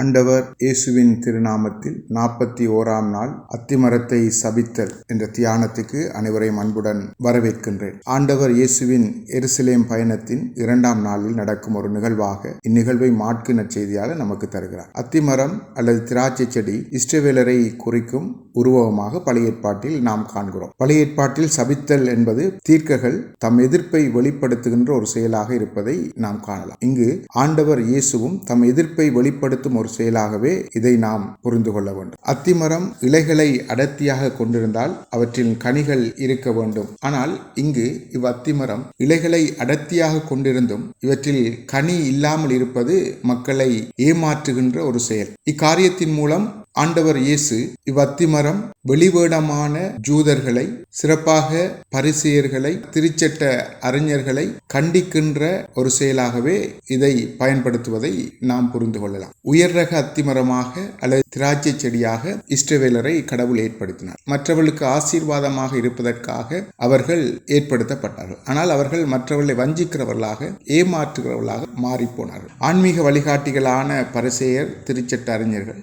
ஆண்டவர் இயேசுவின் திருநாமத்தில் நாற்பத்தி ஓராம் நாள் அத்திமரத்தை சபித்தல் என்ற தியானத்துக்கு அனைவரையும் அன்புடன் வரவேற்கின்றேன். ஆண்டவர் இயேசுவின் எருசலேம் பயணத்தின் இரண்டாம் நாளில் நடக்கும் ஒரு நிகழ்வாக இந்நிகழ்வை மாட்கு நற்செய்தியாக நமக்கு தருகிறார். அத்திமரம் அல்லது திராட்சை செடி இஷ்டவேலரை குறிக்கும் உருவகமாக பழைய ஏற்பாட்டில் நாம் காண்கிறோம். பழைய ஏற்பாட்டில் சபித்தல் என்பது தீர்க்கர்கள் தம் எதிர்ப்பை வெளிப்படுத்துகின்ற ஒரு செயலாக இருப்பதை நாம் காணலாம். இங்கு ஆண்டவர் இயேசுவும் தம் எதிர்ப்பை வெளிப்படுத்தும் ஒரு செயலாகவே இதை நாம் புரிந்து கொள்ள வேண்டும். அத்திமரம் இலைகளை அடர்த்தியாக கொண்டிருந்தால் அவற்றில் கனிகள் இருக்க வேண்டும். ஆனால் இங்கு இவ் அத்திமரம் இலைகளை அடர்த்தியாக கொண்டிருந்தும் இவற்றில் கனி இல்லாமல் இருப்பது மக்களை ஏமாற்றுகின்ற ஒரு செயல். இக்காரியத்தின் மூலம் ஆண்டவர் இயேசு இவ்வத்திமரம் வெளிவேடமான ஜூதர்களை சிறப்பாக பரிசெயர்களை திருச்சட்ட அறிஞர்களை கண்டிக்கின்ற ஒரு செயலாகவே இதை பயன்படுத்துவதை நாம் புரிந்து கொள்ளலாம். உயர் ரக அத்திமரமாக அல்லது திராட்சை செடியாக இஷ்டவேலரை கடவுள் ஏற்படுத்தினார். மற்றவர்களுக்கு ஆசீர்வாதமாக இருப்பதற்காக அவர்கள் ஏற்படுத்தப்பட்டார்கள். ஆனால் அவர்கள் மற்றவர்களை வஞ்சிக்கிறவர்களாக ஏமாற்றுகிறவர்களாக மாறிப்போனார்கள். ஆன்மீக வழிகாட்டிகளான பரிசெயர் திருச்சட்ட அறிஞர்கள்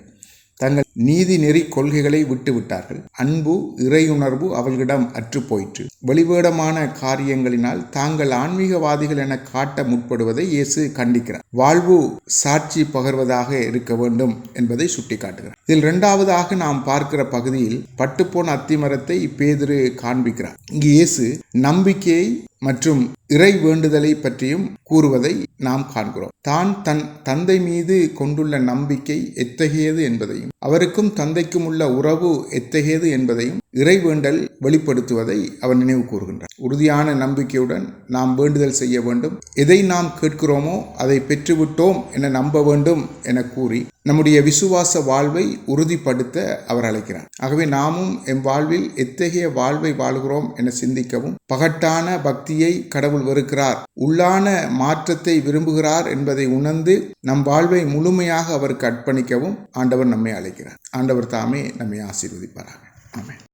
தங்கள் நீதி நெறி கொள்கைகளை விட்டுவிட்டார்கள் அன்பு இறையுணர்வு அவர்களிடம் அற்று போயிற்று. வெளிவேடமான காரியங்களினால் தாங்கள் ஆன்மீகவாதிகள் என காட்ட முற்படுவதை இயேசு கண்டிக்கிறார். வாழ்வு சாட்சி பகர்வதாக இருக்க வேண்டும் என்பதை சுட்டிக்காட்டுகிறார். இதில் இரண்டாவதாக நாம் பார்க்கிற பகுதியில் பட்டுப்போன அத்திமரத்தை பேதிரு காண்பிக்கிறார். இங்கு இயேசு நம்பிக்கையை மற்றும் இறை வேண்டுதலை பற்றியும் கூறுவதை நாம் காண்கிறோம். தான் தன் தந்தை மீது கொண்டுள்ள நம்பிக்கை எத்தகையது என்பதையும் அவருக்கும் தந்தைக்கும் உள்ள உறவு எத்தகையது என்பதையும் இறைவேண்டல் வெளிப்படுத்துவதை அவர் நினைவு கூறுகின்றார். உறுதியான நம்பிக்கையுடன் நாம் வேண்டுதல் செய்ய வேண்டும். எதை நாம் கேட்கிறோமோ அதை பெற்றுவிட்டோம் என நம்ப வேண்டும் என கூறி நம்முடைய விசுவாச வாழ்வை உறுதிப்படுத்த அவர் அழைக்கிறார். ஆகவே நாமும் எம் வாழ்வில் எத்தகைய வாழ்வை வாழ்கிறோம் என சிந்திக்கவும் பகட்டான பக்தியை கடவுள் வெறுக்கிறார் உள்ளான மாற்றத்தை விரும்புகிறார் என்பதை உணர்ந்து நம் வாழ்வை முழுமையாக அவருக்கு அர்ப்பணிக்கவும் ஆண்டவர் நம்மை அழைக்கிறார். ஆண்டவர் தாமே நம்மை ஆசீர்வதிப்பாராக. ஆமென்.